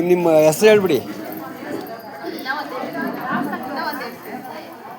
ನಿಮ್ಮ ನಿಮ್ಮ ಹೆಸರು ಹೇಳ್ಬಿಡಿ.